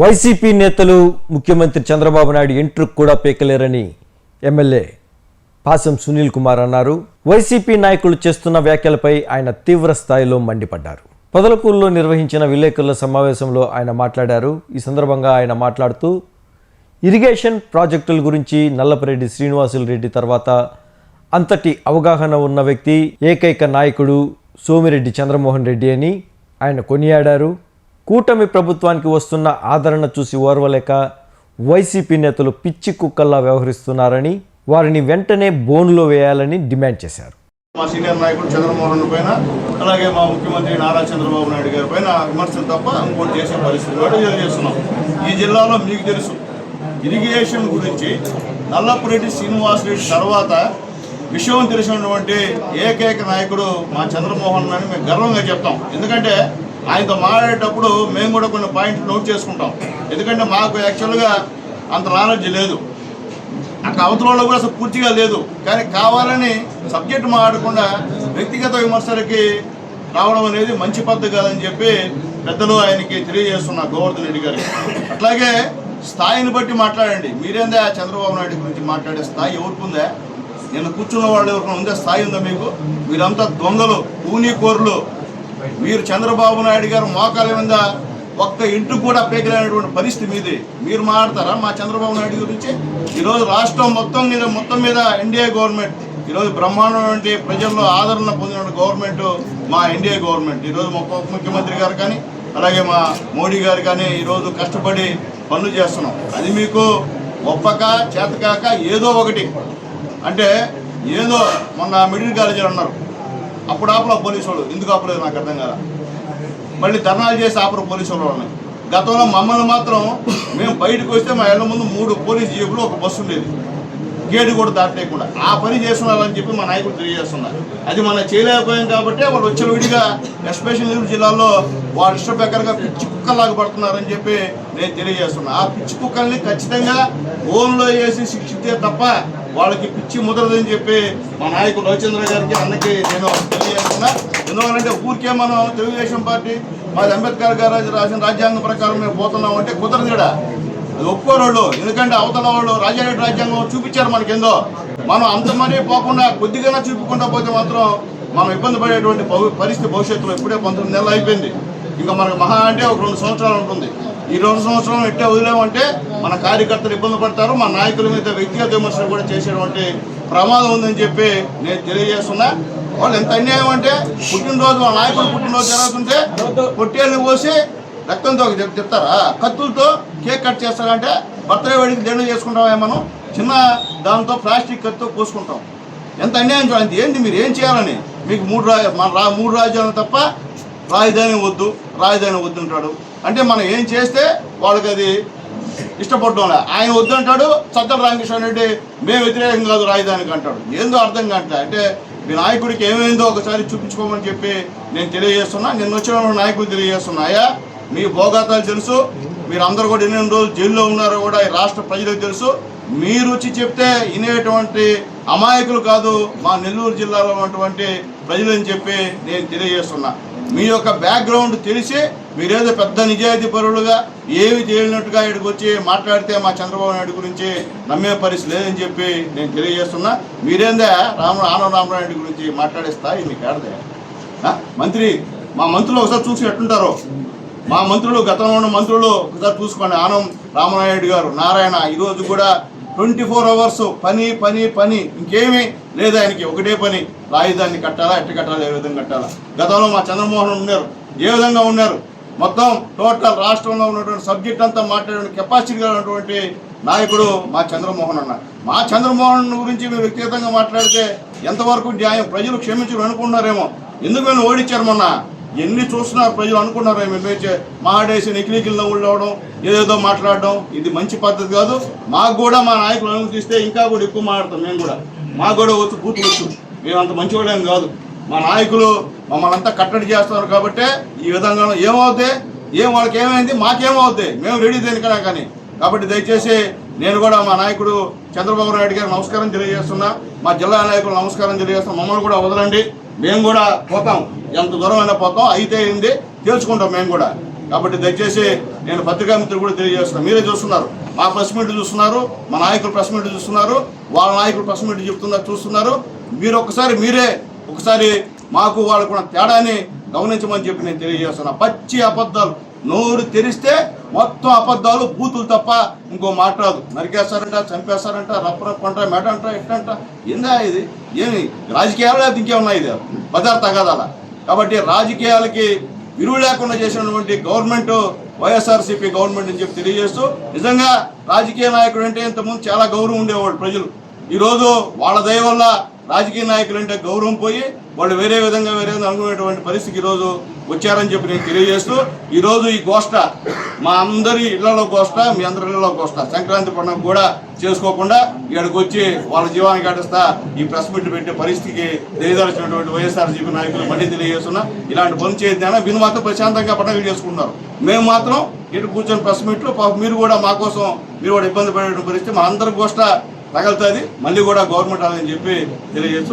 YCP నేతలు ముఖ్యమంత్రి చంద్రబాబు నాయుడు ఎంట్రుకు కూడా పీకలేరని ఎమ్మెల్యే పాసం సునీల్ కుమార్ అన్నారు. వైసీపీ నాయకులు చేస్తున్న వ్యాఖ్యలపై ఆయన తీవ్ర స్థాయిలో మండిపడ్డారు. పొదలకూరులో నిర్వహించిన విలేకరుల సమావేశంలో ఆయన మాట్లాడారు. ఈ సందర్భంగా ఆయన మాట్లాడుతూ ఇరిగేషన్ ప్రాజెక్టుల గురించి నల్లపరెడ్డి శ్రీనివాసులు రెడ్డి తర్వాత అంతటి అవగాహన ఉన్న వ్యక్తి ఏకైక నాయకుడు సోమిరెడ్డి చంద్రమోహన్ రెడ్డి అని ఆయన కొనియాడారు. కూటమి ప్రభుత్వానికి వస్తున్న ఆదరణ చూసి ఓర్వలేక వైసీపీ నేతలు పిచ్చి కుక్కల్లా వ్యవహరిస్తున్నారని వారిని వెంటనే బోన్లో వేయాలని డిమాండ్ చేశారు. మా సీనియర్ నాయకుడు చంద్రమోహన్ పైన అలాగే మా ముఖ్యమంత్రి నారా చంద్రబాబు నాయుడు గారి పైన విమర్శలు తప్ప ఇంకోటి చేసే పరిస్థితి కూడా చేస్తున్నాం ఈ జిల్లాలో మీకు తెలుసు ఇరిగేషన్ గురించి నల్లపురెడ్డి శ్రీనివాసరెడ్డి తర్వాత విషయం తెలిసినటువంటి ఏకైక నాయకుడు మా చంద్రమోహన్ అని మేము గర్వంగా చెప్తాం. ఎందుకంటే ఆయనతో మాట్లాడేటప్పుడు మేము కూడా కొన్ని పాయింట్లు నోట్ చేసుకుంటాం. ఎందుకంటే మాకు యాక్చువల్గా అంత నాలెడ్జ్ లేదు. అక్కడ అవతల కూడా అసలు పూర్తిగా లేదు. కానీ కావాలని సబ్జెక్ట్ మాట్లాడకుండా వ్యక్తిగత విమర్శలకి రావడం అనేది మంచి పద్ధతి కాదని చెప్పి పెద్దలు ఆయనకి తెలియజేస్తున్నా గోవర్ధన్ రెడ్డి గారికి అట్లాగే స్థాయిని బట్టి మాట్లాడండి. మీరేందా చంద్రబాబు నాయుడు గురించి మాట్లాడే స్థాయి ఎవరికి ఉందా? నేను కూర్చున్న వాళ్ళు ఎవరికైనా ఉందా స్థాయి ఉందా మీకు? మీరంతా దొంగలు కూనీకోరులు మీరు చంద్రబాబు నాయుడు గారు మోకాల మీద ఒక్క ఇంటికి కూడా పేకలేనటువంటి పరిస్థితి మీది. మీరు మాట్లాడతారా మా చంద్రబాబు నాయుడు గురించి? ఈరోజు రాష్ట్రం మొత్తం మీద మొత్తం మీద ఎన్డీఏ గవర్నమెంట్ ఈరోజు బ్రహ్మాండమైన ప్రజల్లో ఆదరణ పొందిన గవర్నమెంట్ మా ఎన్డీఏ గవర్నమెంట్ ఈరోజు మా ఉప ముఖ్యమంత్రి గారు కానీ అలాగే మా మోడీ గారు కానీ ఈరోజు కష్టపడి పనులు చేస్తున్నాం. అది మీకు ఒప్పక చేతకాక ఏదో ఒకటి. అంటే ఏదో మొన్న మిడిల్ కాలేజీలో అన్నారు. అప్పుడు ఆపల పోలీసు వాళ్ళు ఎందుకు ఆపలేదు? నాకు అర్థం కాదా మళ్ళీ ధర్నాలు చేసి ఆపరు పోలీసు వాళ్ళు వాళ్ళని గతంలో మమ్మల్ని మాత్రం మేము బయటకు వస్తే మా ఇళ్ళ ముందు మూడు పోలీస్ జీపులు ఒక బస్సు ఉండేది. గేటు కూడా దాటలేకుండా ఆ పని చేస్తున్నారని చెప్పి మా నాయకుడు తెలియజేస్తున్నారు. అది మనం చేయలేకపోయాం కాబట్టి వాళ్ళు వచ్చిన విడిగా ఎస్పెషల్ జిల్లాలో వాళ్ళు ఇష్ట ప్రకారంగా పిచ్చి కుక్కలాగా పడుతున్నారని చెప్పి నేను తెలియజేస్తున్నా. ఆ పిచ్చి కుక్కల్ని ఖచ్చితంగా ఓన్లో వేసి శిక్షితే తప్ప వాళ్ళకి పిచ్చి ముదరదని చెప్పి మా నాయకుడు రవిచంద్ర గారికి అన్నకి నేను తెలియజేస్తున్నా. ఎందువల్లంటే ఊరికే మనం తెలుగుదేశం పార్టీ మాది అంబేద్కర్ గారు రాసిన రాజ్యాంగం ప్రకారం మేము పోతున్నాం అంటే కుదరదు కూడా అది ఒప్పుకోరు ఎందుకంటే అవతల వాళ్ళు రాజారెడ్డి రాజ్యాంగం చూపించారు మనకేందో. మనం అంత మరీ పోకుండా కొద్దిగా చూపించకుండా పోతే మాత్రం మనం ఇబ్బంది పడేటువంటి పరిస్థితి భవిష్యత్తులో ఇప్పుడే పంతొమ్మిది నెలలు అయిపోయింది. ఇంకా మనకు మహా అంటే ఒక రెండు సంవత్సరాలు ఉంటుంది. ఈ రెండు సంవత్సరం ఎట్టే వదిలేమంటే మన కార్యకర్తలు ఇబ్బంది పడతారు మన నాయకుల మీద వ్యక్తిగత విమర్శలు కూడా చేసేటువంటి ప్రమాదం ఉందని చెప్పి నేను తెలియజేస్తున్నా. వాళ్ళు ఎంత అన్యాయం అంటే పుట్టినరోజు మా నాయకుడు పుట్టినరోజు జరుగుతుంటే పొట్టేళ్ళు పోసి రక్తంతో చెప్తారా? కత్తులతో కేక్ కట్ చేస్తారంటే బర్త్డే వేడికి దండం చేసుకుంటామే మనం? చిన్న దాంతో ప్లాస్టిక్ కత్తితో కోసుకుంటాం ఎంత అన్యాయం చూడండి. ఏంటి మీరు ఏం చేయాలని? మీకు మూడు రా మన రా మూడు రాజ్యాలు తప్ప రాజధాని వద్దు రాజధాని వద్దు అంటాడు. అంటే మనం ఏం చేస్తే వాళ్ళకి అది ఇష్టపడడంలే ఆయన వద్దంటాడు సత్తల రామకృష్ణ రెడ్డి మేము వ్యతిరేకం కాదు రాజధానికి అంటాడు. ఏందో అర్థం కావట్లే అంటే మీ నాయకుడికి ఏమైందో ఒకసారి చూపించుకోమని చెప్పి నేను తెలియజేస్తున్నా. నిన్న వచ్చిన నాయకుడు తెలియజేస్తున్నా. అయ్యా మీ భోగాతాలు తెలుసు. మీరు అందరూ కూడా ఎన్ని రోజులు జైల్లో ఉన్నారో కూడా ఈ రాష్ట్ర ప్రజలకు తెలుసు. మీరు వచ్చి చెప్తే వినేటువంటి అమాయకులు కాదు మా నెల్లూరు జిల్లాలో ఉన్నటువంటి ప్రజలని చెప్పి నేను తెలియజేస్తున్నా. మీ యొక్క బ్యాక్గ్రౌండ్ తెలిసి మీరేదో పెద్ద నిజాయితీ పరులుగా ఏమి చేయనట్టుగా ఇక్కడికి వచ్చి మాట్లాడితే మా చంద్రబాబు నాయుడు గురించి నమ్మే పరిస్థితి లేదని చెప్పి నేను తెలియజేస్తున్నా. మీరేందే రామ ఆనవ రామనాయుడు గురించి మాట్లాడే స్థాయి మీకు ఆడదే మంత్రి మా మంత్రులు ఒకసారి చూసి ఎట్టుంటారో మా మంత్రులు గతంలో ఉన్న మంత్రులు ఒకసారి చూసుకోండి. ఆనం రామనాయుడు గారు నారాయణ ఈరోజు కూడా ట్వంటీ ఫోర్ అవర్స్ పని పని పని. ఇంకేమీ లేదు ఆయనకి. ఒకటే పని. రాజధాని కట్టాలా ఎట్టు కట్టాలా ఏ విధంగా కట్టాలా? గతంలో మా చంద్రమోహన్ ఉన్నారు. ఏ విధంగా ఉన్నారు? మొత్తం టోటల్ రాష్ట్రంలో ఉన్నటువంటి సబ్జెక్ట్ అంతా మాట్లాడే కెపాసిటీ ఉన్నటువంటి నాయకుడు మా చంద్రమోహన్ అన్న. మా చంద్రమోహన్ గురించి మీరు వ్యక్తిగతంగా మాట్లాడితే ఎంతవరకు న్యాయం ప్రజలు క్షమించడం అనుకున్నారేమో ఎందుకు మేము ఓడించారు మొన్న? ఎన్ని చూస్తున్నారు ప్రజలు అనుకున్నారో మేము మాడేసి నికిలికిల్ నవ్వులు ఏదేదో మాట్లాడడం ఇది మంచి పద్ధతి కాదు. మాకు కూడా మా నాయకులు అనుమతిస్తే ఇంకా కూడా ఎక్కువ మాట్లాడతాం మేము కూడా. మాకు కూడా వచ్చు బూతులు వచ్చు. మేము అంత మంచివాళ్ళేం కాదు. మా నాయకులు మమ్మల్ని అంతా కట్టడి చేస్తున్నారు కాబట్టి ఈ విధంగా ఏమవుతాయి ఏం వాళ్ళకి ఏమైంది? మాకేమవుతాయి మేము రెడీ దేనికైనా కానీ. కాబట్టి దయచేసి నేను కూడా మా నాయకుడు చంద్రబాబు నాయుడు గారికి నమస్కారం తెలియజేస్తున్నా. మా జిల్లా నాయకులు నమస్కారం తెలియజేస్తున్నా. మమ్మల్ని కూడా వదలండి. మేము కూడా పోతాం. ఎంత దూరం అయినా పోతాం. అయితే అయింది తెలుసుకుంటాం మేము కూడా. కాబట్టి దయచేసి నేను పత్రికా మిత్రులు కూడా తెలియజేస్తున్నాను మీరే చూస్తున్నారు. మా ప్రెస్ మీట్ చూస్తున్నారు. మా నాయకులు ప్రెస్ మీట్ చూస్తున్నారు. వాళ్ళ నాయకులు ప్రెస్ మీట్ చెప్తున్నారు చూస్తున్నారు. మీరు ఒకసారి మీరే ఒకసారి మాకు వాళ్ళకున్న తేడాని గమనించమని చెప్పి నేను తెలియజేస్తున్నా. పచ్చి అబద్ధాలు. నోరు తెరిస్తే మొత్తం అబద్ధాలు బూతులు తప్ప ఇంకో మాట్లాడదు నరికేస్తారంట చంపేస్తారంట రప్ప రప్ప అంట మెడ అంట ఎట్టంట ఏందా ఇది? ఏమి? రాజకీయాలు లేకపోతే ఇంకేమన్నా ఇది? బజార్ తగాదాల? కాబట్టి రాజకీయాలకి విలువ లేకుండా చేసినటువంటి గవర్నమెంట్ వైఎస్ఆర్సీపీ గవర్నమెంట్ అని చెప్పి తెలియజేస్తూ నిజంగా రాజకీయ నాయకుడు అంటే ఇంతకుముందు చాలా గౌరవం ఉండేవాడు ప్రజలు. ఈరోజు వాళ్ళ దయ వల్ల రాజకీయ నాయకులు అంటే గౌరవం పోయి వాళ్ళు వేరే విధంగా వేరే విధంగా అనుకునేటువంటి పరిస్థితికి ఈరోజు వచ్చారని చెప్పి నేను తెలియజేస్తూ ఈరోజు ఈ గోష్ట మా అందరి ఇళ్ళలో గోష్ట మీ అందరి ఇళ్ళలో గోష్ట సంక్రాంతి పండుగ కూడా చేసుకోకుండా ఇక్కడికి వచ్చి వాళ్ళ జీవాన్ని గడిస్తా ఈ ప్రెస్ మీట్ పెట్టే పరిస్థితికి దయదలిచినటువంటి వైఎస్ఆర్సీపీ నాయకులు మళ్ళీ తెలియజేస్తున్నా. ఇలాంటి పని చేయొద్దానా వీళ్ళు మాత్రం ప్రశాంతంగా పండుగలు చేసుకుంటున్నారు. మేము మాత్రం ఇటు కూర్చొని ప్రెస్ మీట్లు మీరు కూడా మా కోసం మీరు కూడా ఇబ్బంది పడే పరిస్థితి మా అందరి గోష్ట తగలుతుంది. మళ్ళీ కూడా గవర్నమెంట్ అని చెప్పి తెలియజేస్తూ